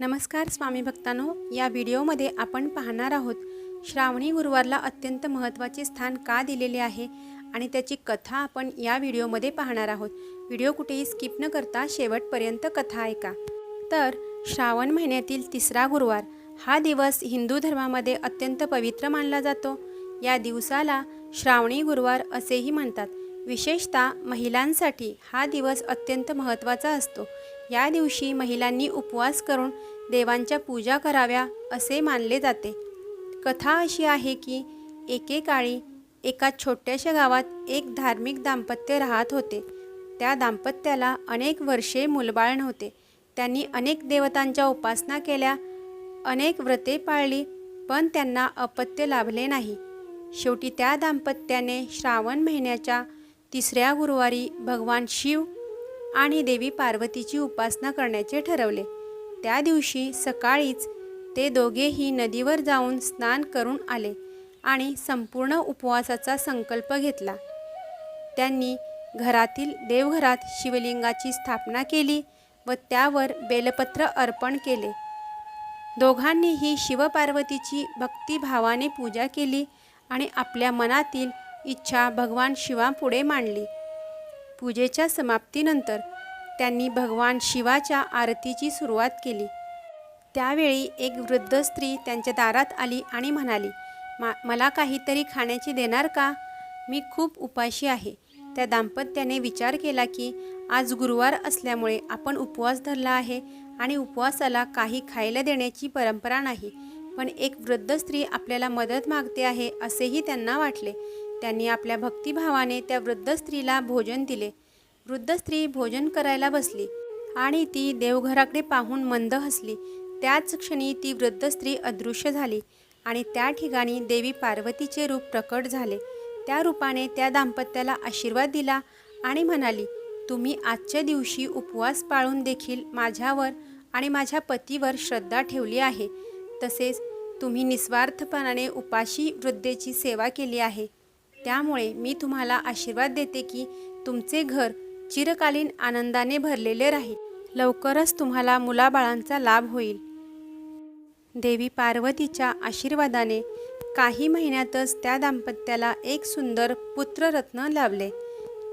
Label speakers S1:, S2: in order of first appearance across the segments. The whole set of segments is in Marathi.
S1: नमस्कार स्वामी भक्तांनो या व्हिडिओमध्ये आपण पाहणार आहोत श्रावणी गुरुवारला अत्यंत महत्त्वाचे स्थान का दिलेले आहे आणि त्याची कथा आपण या व्हिडिओमध्ये पाहणार आहोत. व्हिडिओ कुठेही स्किप न करता शेवटपर्यंत कथा ऐका. तर श्रावण महिन्यातील तिसरा गुरुवार हा दिवस हिंदू धर्मामध्ये अत्यंत पवित्र मानला जातो. या दिवसाला श्रावणी गुरुवार असेही म्हणतात. विशेषतः महिलांसाठी हा दिवस अत्यंत महत्त्वाचा असतो. या दिवशी महिलांनी उपवास करून देवांच्या पूजा कराव्या असे मानले जाते. कथा अशी आहे की एकेकाळी एका छोट्याशा गावात एक धार्मिक दाम्पत्य राहत होते. त्या दाम्पत्याला अनेक वर्षे मुलबाळ नव्हते. त्यांनी अनेक देवतांच्या उपासना केल्या अनेक व्रते पाळली पण त्यांना अपत्य लाभले नाही. शेवटी त्या दाम्पत्याने श्रावण महिन्याच्या तिसऱ्या गुरुवारी भगवान शिव आणि देवी पार्वतीची उपासना करण्याचे ठरवले. त्या दिवशी सकाळीच ते दोघेही नदीवर जाऊन स्नान करून आले आणि संपूर्ण उपवासाचा संकल्प घेतला. त्यांनी घरातील देवघरात शिवलिंगाची स्थापना केली व त्यावर बेलपत्र अर्पण केले. दोघांनीही शिवपार्वतीची भक्तिभावाने पूजा केली आणि आपल्या मनातील इच्छा भगवान शिवापुढे मांडली. पूजेच्या समाप्तीनंतर त्यांनी भगवान शिवाच्या आरतीची सुरुवात केली. त्यावेळी एक वृद्ध स्त्री त्यांच्या दारात आली आणि म्हणाली मा मला काहीतरी खाण्याची देणार का? मी खूप उपाशी आहे. त्या दाम्पत्याने विचार केला की आज गुरुवार असल्यामुळे आपण उपवास धरला आहे आणि उपवासाला काही खायला देण्याची परंपरा नाही पण एक वृद्ध स्त्री आपल्याला मदत मागते आहे असेही त्यांना वाटले. त्यांनी आपल्या भक्तिभावाने त्या वृद्ध स्त्रीला भोजन दिले. वृद्ध स्त्री भोजन करायला बसली आणि ती देवघराकडे पाहून मंद हसली. त्याच क्षणी ती वृद्ध स्त्री अदृश्य झाली आणि त्या ठिकाणी देवी पार्वतीचे रूप प्रकट झाले. त्या रूपाने त्या दाम्पत्याला आशीर्वाद दिला आणि म्हणाली तुम्ही आजच्या दिवशी उपवास पाळून देखील माझ्यावर आणि माझ्या पतीवर श्रद्धा ठेवली आहे. तसेच तुम्ही निस्वार्थपणाने उपाशी वृद्धेची सेवा केली आहे. त्यामुळे मी तुम्हाला आशीर्वाद देते की तुमचे घर चिरकालीन आनंदाने भरलेले राहील. लवकरच तुम्हाला मुलाबाळांचा लाभ होईल. देवी पार्वतीच्या आशीर्वादाने काही महिन्यातच त्या दाम्पत्याला एक सुंदर पुत्ररत्न लाभले.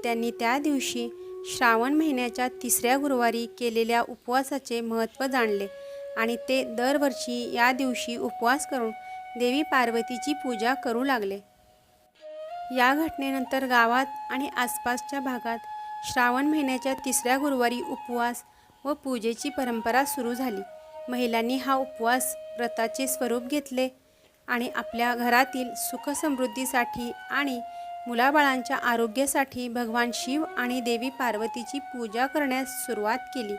S1: त्यांनी त्या दिवशी श्रावण महिन्याच्या तिसऱ्या गुरुवारी केलेल्या उपवासाचे महत्त्व जाणले आणि ते दरवर्षी या दिवशी उपवास करून देवी पार्वतीची पूजा करू लागले. या घटनेनंतर गावात आणि आसपासच्या भागात श्रावण महिन्याच्या तिसऱ्या गुरुवारी उपवास व पूजेची परंपरा सुरू झाली. महिलांनी हा उपवास व्रताचे स्वरूप घेतले आणि आपल्या घरातील सुखसमृद्धीसाठी आणि मुलाबाळांच्या आरोग्यासाठी भगवान शिव आणि देवी पार्वतीची पूजा करण्यास सुरुवात केली.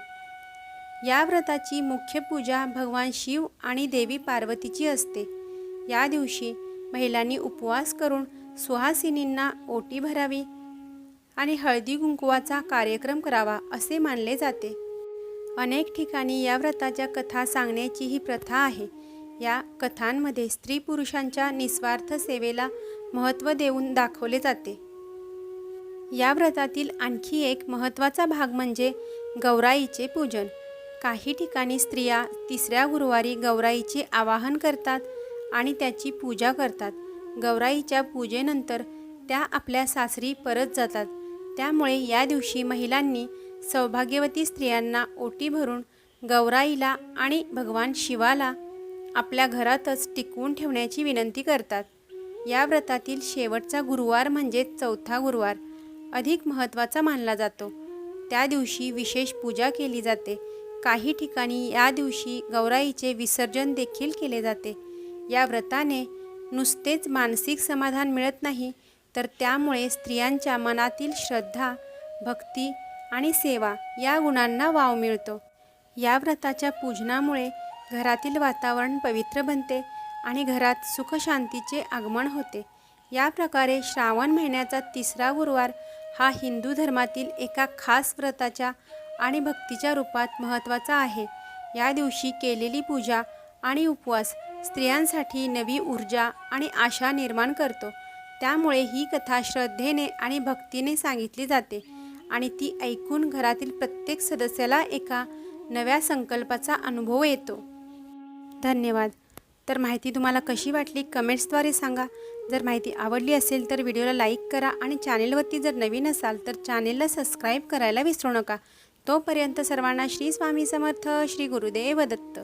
S1: या व्रताची मुख्य पूजा भगवान शिव आणि देवी पार्वतीची असते. या दिवशी महिलांनी उपवास करून सुहासिनींना ओटी भरावी आणि हळदी कुंकुवाचा कार्यक्रम करावा असे मानले जाते. अनेक ठिकाणी या व्रताच्या कथा सांगण्याची ही प्रथा आहे. या कथांमध्ये स्त्री पुरुषांच्या निस्वार्थ सेवेला महत्त्व देऊन दाखवले जाते. या व्रतातील आणखी एक महत्त्वाचा भाग म्हणजे गौराईचे पूजन. काही ठिकाणी स्त्रिया तिसऱ्या गुरुवारी गौराईचे आवाहन करतात आणि त्याची पूजा करतात. गौराईच्या पूजेनंतर त्या आपल्या सासरी परत जातात. त्यामुळे या दिवशी महिलांनी सौभाग्यवती स्त्रियांना ओटी भरून गौराईला आणि भगवान शिवाला आपल्या घरातच टिकवून ठेवण्याची विनंती करतात. या व्रतातील शेवटचा गुरुवार म्हणजे चौथा गुरुवार अधिक महत्त्वाचा मानला जातो. त्या दिवशी विशेष पूजा केली जाते. काही ठिकाणी या दिवशी गौराईचे विसर्जन देखील केले जाते. या व्रताने नुसतेच मानसिक समाधान मिळत नाही तर त्यामुळे स्त्रियांच्या मनातील श्रद्धा भक्ती आणि सेवा या गुणांना वाव मिळतो. या व्रताच्या पूजनामुळे घरातील वातावरण पवित्र बनते आणि घरात सुखशांतीचे आगमन होते. या प्रकारे श्रावण महिन्याचा तिसरा गुरुवार हा हिंदू धर्मातील एका खास व्रताच्या आणि भक्तीच्या रूपात महत्त्वाचा आहे. या दिवशी केलेली पूजा आणि उपवास स्त्रियांसाठी नवी ऊर्जा आणि आशा निर्माण करतो. त्यामुळे ही कथा श्रद्धेने आणि भक्तीने सांगितली जाते आणि ती ऐकून घरातील प्रत्येक सदस्याला एका नव्या संकल्पाचा अनुभव येतो. धन्यवाद. तर माहिती तुम्हाला कशी वाटली कमेंट्सद्वारे सांगा. जर माहिती आवडली असेल तर व्हिडिओला लाईक करा आणि चॅनेलवरती जर नवीन असाल तर चॅनेलला सबस्क्राईब करायला विसरू नका. तोपर्यंत सर्वांना श्री स्वामी समर्थ श्री गुरुदेव दत्त.